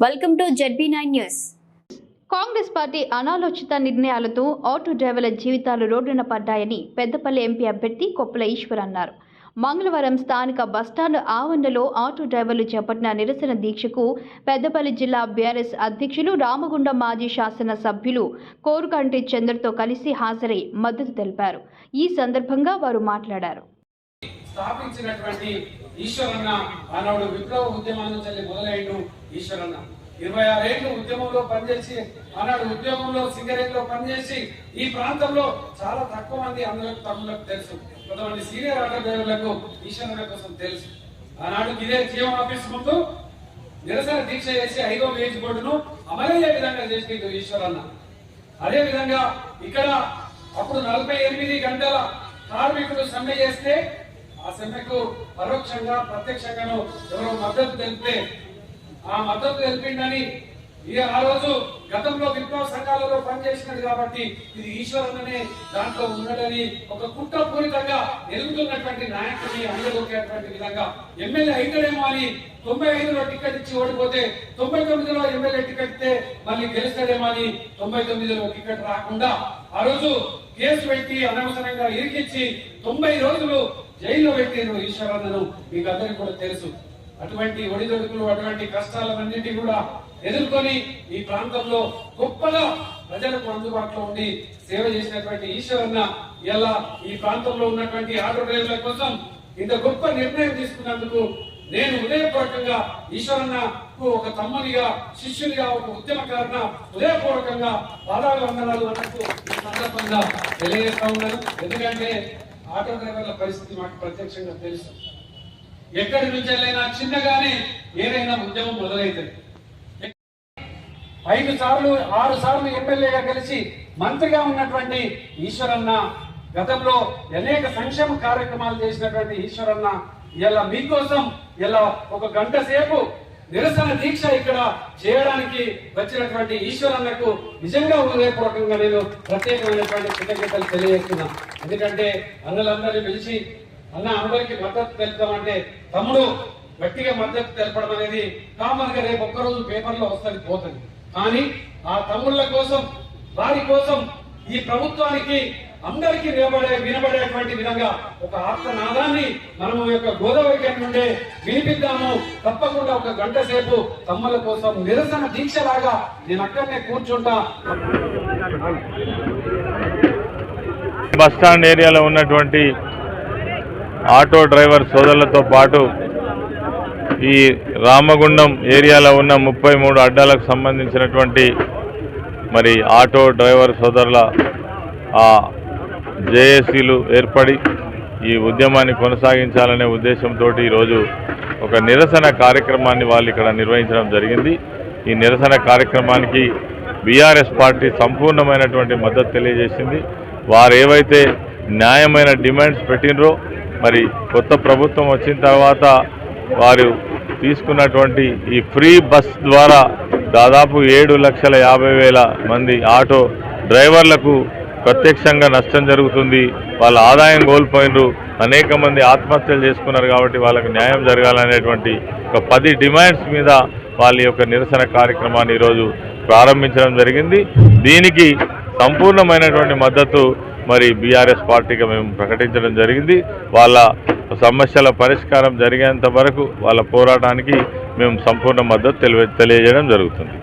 Welcome to ZB nine news Congress party అనాలోచిత నిర్ణయాలతో auto డ్రైవర్ల జీవితాలు రోడ్డున పడ్డాయని పెద్దపల్లి ఎంపీ అభ్యర్థి కొప్పుల ఈశ్వర్ అన్నారు. మంగళవారం స్థానిక బస్టాండ్ ఆవరణలో ఆటో డ్రైవర్లు చేపట్టిన నిరసన దీక్షకు పెద్దపల్లి జిల్లా బీఆర్ఎస్ అధ్యక్షులు రామగుండం మాజీ శాసన సభ్యులు కోరుకంటి చంద్రతో కలిసి హాజరై మద్దతు తెలిపారు. ఈ సందర్భంగా వారు మాట్లాడారు. స్థాపించినటువంటి ఈశ్వరన్న ఆనాడు విప్లవ ఉద్యమాన్ని చల్లి మొదలైండు ఈశ్వరన్న. ఇరవై ఆరేళ్ళు ఉద్యమంలో పనిచేసి ఆనాడు ఉద్యమంలో సింగరేణిలో పనిచేసి ఈ ప్రాంతంలో చాలా తక్కువ మంది అందరికి తమ్ములకు తెలుసు. కొంతమంది సీనియర్ ఆటో డ్రైవర్లకు ఈశ్వరన్న కోసం తెలుసు. ఆనాడు ఇదే జీవం ఆఫీస్ ముందు నిరసన దీక్ష చేసి ఐదో వేజ్ బోర్డును అమలయ్యే విధంగా చేసిండు ఈశ్వరన్న. అదే విధంగా ఇక్కడ అప్పుడు నలభై ఎనిమిది గంటల కార్మికులు సమ్మె చేస్తే ఆ సమ్మెకు పరోక్షంగా ప్రత్యక్షంగాను ఎవరో మద్దతు తెలిపితే ఆ మద్దతు తెలిపిండని ఈ ఆ రోజు గతంలో విప్లవ సంఘాలలో పనిచేసినది కాబట్టి ఇది ఈశ్వరునే దాంట్లో ఉన్నాడని ఒక కుట్రపూరితంగా ఎదుగుతున్నటువంటి నాయకుడిని అందగొక్కేటువంటి విధంగా ఎమ్మెల్యే అయితేనేమో అని తొంభై ఐదులో టికెట్ ఇచ్చి ఓడిపోతే తొంభై తొమ్మిదిలో ఎమ్మెల్యే టికెట్ ఇస్తే మళ్ళీ గెలుస్తాడేమో అని తొంభై తొమ్మిదిలో టికెట్ రాకుండా ఆ రోజు కేసు పెట్టి అనవసరంగా ఇరికిచ్చి తొంభై రోజులు జైల్లో పెట్టిన ఈశ్వరన్నను. మీకు అందరికి కూడా తెలుసు. అటువంటి ఒడిదొడుకులు అటువంటి కష్టాలన్నింటి కూడా ఎదుర్కొని ఈ ప్రాంతంలో గొప్పగా ప్రజలకు అందుబాటులో ఉండి సేవ చేసినటువంటి ఈశ్వరన్న ఇలా ఈ ప్రాంతంలో ఉన్నటువంటి ఆటో డ్రైవర్ల కోసం ఇంత గొప్ప నిర్ణయం తీసుకున్నందుకు నేను హృదయపూర్వకంగా ఈశ్వరన్నకు ఒక తమ్మునిగా శిష్యునిగా ఒక ఉద్యమకారణ హృదయపూర్వకంగా పాదాలు వందనాలు అన్నట్టు ఈ సందర్భంగా తెలియజేస్తా ఉన్నాను. ఎందుకంటే ఆటో డ్రైవర్ల పరిస్థితి మాకు ప్రత్యక్షంగా తెలుసు. ఎక్కడి నుంచి వెళ్ళైనా చిన్నగానే ఏదైనా ఉద్యమం మొదలైతుంది. ఐదు సార్లు ఆరు సార్లు ఎమ్మెల్యేగా కలిసి మంత్రిగా ఉన్నటువంటి ఈశ్వరన్న గతంలో అనేక సంక్షేమ కార్యక్రమాలు చేసినటువంటి ఈశ్వరన్న ఇలా మీకోసం ఇలా ఒక గంట సేపు నిరసన దీక్ష ఇక్కడ చేయడానికి వచ్చినటువంటి ఈశ్వరన్నకు నిజంగా హృదయపూర్వకంగా నేను ప్రత్యేకమైనటువంటి కృతజ్ఞతలు తెలియజేస్తున్నా ఎందుకంటే అన్నలందరినీ పిలిచి అన్న అందరికి మద్దతు తెలుపుతామంటే తమ్ముడు గట్టిగా మద్దతు తెలపడం అనేది కామన్గా రేపు ఒక్కరోజు పేపర్లో వస్తుంది పోతుంది. కానీ ఆ తమ్ముళ్ళ కోసం వారి కోసం ఈ ప్రభుత్వానికి అందరికీ వినబడే వినబడేటువంటి విధంగా ఒక ఆత్మనాదాన్ని మనము యొక్క గోదావరి గంట నుండే వినిపిద్దాము. తప్పకుండా ఒక గంట సేపు తమ్ముల కోసం నిరసన దీక్షలాగా నేను అక్కడనే కూర్చుంటా. బస్టాండ్ ఏరియాలో ఉన్నటువంటి ఆటో డ్రైవర్ సోదరులతో పాటు ఈ రామగుండం ఏరియాలో ఉన్న ముప్పై మూడు అడ్డాలకు సంబంధించినటువంటి మరి ఆటో డ్రైవర్ సోదరుల జేఏసీలు ఏర్పడి ఈ ఉద్యమాన్ని కొనసాగించాలనే ఉద్దేశంతో ఈరోజు ఒక నిరసన కార్యక్రమాన్ని వాళ్ళు ఇక్కడ నిర్వహించడం జరిగింది. ఈ నిరసన కార్యక్రమానికి బీఆర్ఎస్ పార్టీ సంపూర్ణమైనటువంటి మద్దతు తెలియజేసింది. వారు ఏవైతే న్యాయమైన డిమాండ్స్ పెట్టినరో మరి కొత్త ప్రభుత్వం వచ్చిన తర్వాత వారు తీసుకున్నటువంటి ఈ ఫ్రీ బస్ ద్వారా దాదాపు ఏడు లక్షల యాభై వేల మంది ఆటో డ్రైవర్లకు ప్రత్యక్షంగా నష్టం జరుగుతుంది. వాళ్ళ ఆదాయం కోల్పోయినరు. అనేక మంది ఆత్మహత్యలు చేసుకున్నారు కాబట్టి వాళ్ళకు న్యాయం జరగాలనేటువంటి ఒక పది డిమాండ్స్ మీద వాళ్ళ యొక్క నిరసన కార్యక్రమాన్ని ఈరోజు ప్రారంభించడం జరిగింది. దీనికి సంపూర్ణమైనటువంటి మద్దతు మరి బీఆర్ఎస్ పార్టీగా మేము ప్రకటించడం జరిగింది. వాళ్ళ సమస్యల పరిష్కారం జరిగేంత వరకు వాళ్ళ పోరాటానికి మేము సంపూర్ణ మద్దతు తెలియ తెలియజేయడం జరుగుతుంది.